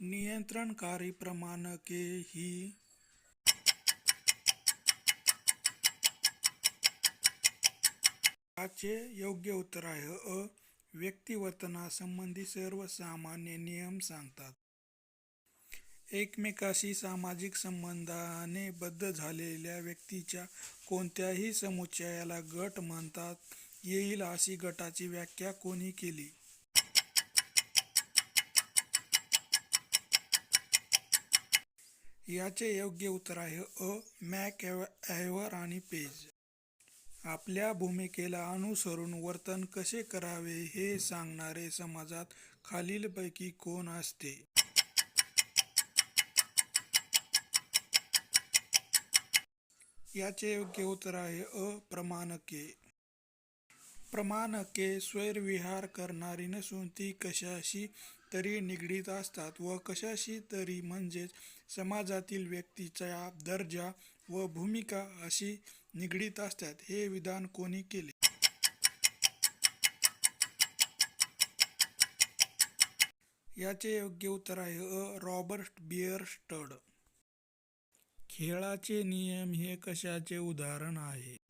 नियंत्रणकारी प्रमाणके ही याचे योग्य उत्तर आहे. अ. व्यक्तिवर्तनासंबंधी सर्व सामान्य नियम सांगतात. एकमेकाशी सामाजिक संबंधाने बद्ध झालेल्या व्यक्तीच्या कोणत्याही समुच्चयाला गट म्हणतात. येईल अशी गटाची व्याख्या कोणी केली? याचे योग्य उत्तर आहे अ मॅक ॲव्हर आणि पेज. आपल्या भूमिकेला अनुसरून वर्तन कसे करावे हे सांगणारे समाजात खालीलपैकी कोण असते? याचे योग्य उत्तर आहे अ प्रमाणके. प्रमाणके स्वैरविहार करणारी नसून ती कशाशी तरी निगडीत असतात व कशाशी तरी म्हणजेच समाजातील व्यक्तीचा दर्जा व भूमिका अशी निगडीत असतात. हे विधान कोणी केले? याचे योग्य उत्तर आहे अ. रॉबर्ट बिअर स्टड खेळाचे नियम हे कशाचे उदाहरण आहे?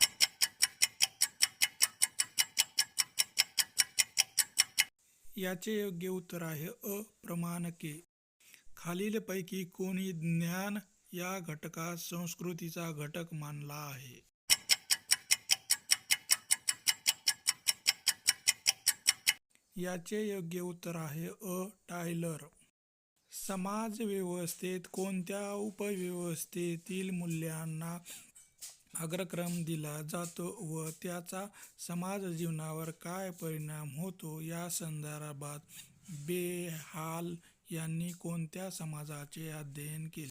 याचे योग्य उत्तर आहे अ प्रमाणके. खालीलपैकी कोणी ज्ञान या घटकास संस्कृतीचा घटक मानला आहे. याचे योग्य उत्तर आहे अ टायलर. समाज व्यवस्थेत कोणत्या उपव्यवस्थेतील मूल्यांना अग्रक्रम दिला जातो व त्याचा समाज जीवनावर काय परिणाम होतो या संदर्भात बेहाल यांनी कोणत्या समाजाचे अध्ययन केले?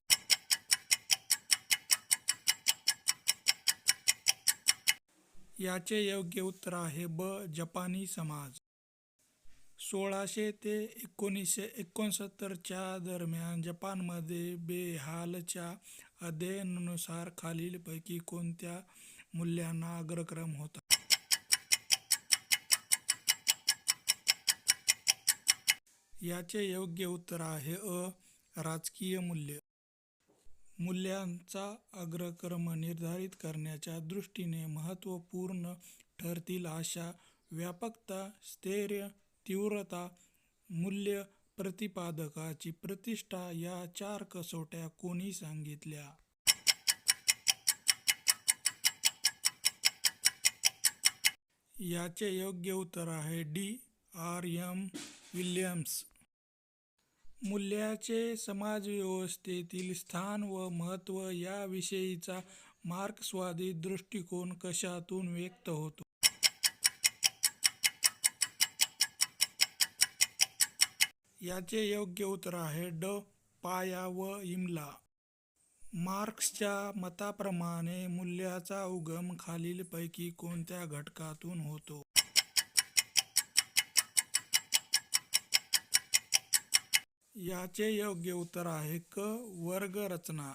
याचे योग्य उत्तर आहे ब जपानी समाज. सोळाशे ते एकोणीसशे एकोणसत्तरच्या दरम्यान जपानमध्ये बेहालच्या अध्ययनानुसार खालीलपैकी कोणत्या मूल्यांना अग्रक्रम होता? याचे योग्य उत्तर आहे अ राजकीय मूल्य. मूल्यांचा अग्रक्रम निर्धारित करण्याच्या दृष्टीने महत्त्वपूर्ण ठरतील अशा व्यापकता स्थैर्य तीव्रता मूल्य प्रतिपादकाची प्रतिष्ठा या चार कसोट्या कोणी सांगितल्या? याचे योग्य उत्तर आहे डी. आर. एम. विल्यम्स. मूल्याचे समाजव्यवस्थेतील स्थान व महत्त्व याविषयीचा मार्क्सवादी दृष्टिकोन कशातून व्यक्त होतो? याचे योग्य उत्तर आहे ड पाया व इमला मार्क्सच्या मताप्रमाणे मूल्याचा उगम खालीलपैकी कोणत्या घटकातून होतो? याचे योग्य उत्तर आहे क वर्गरचना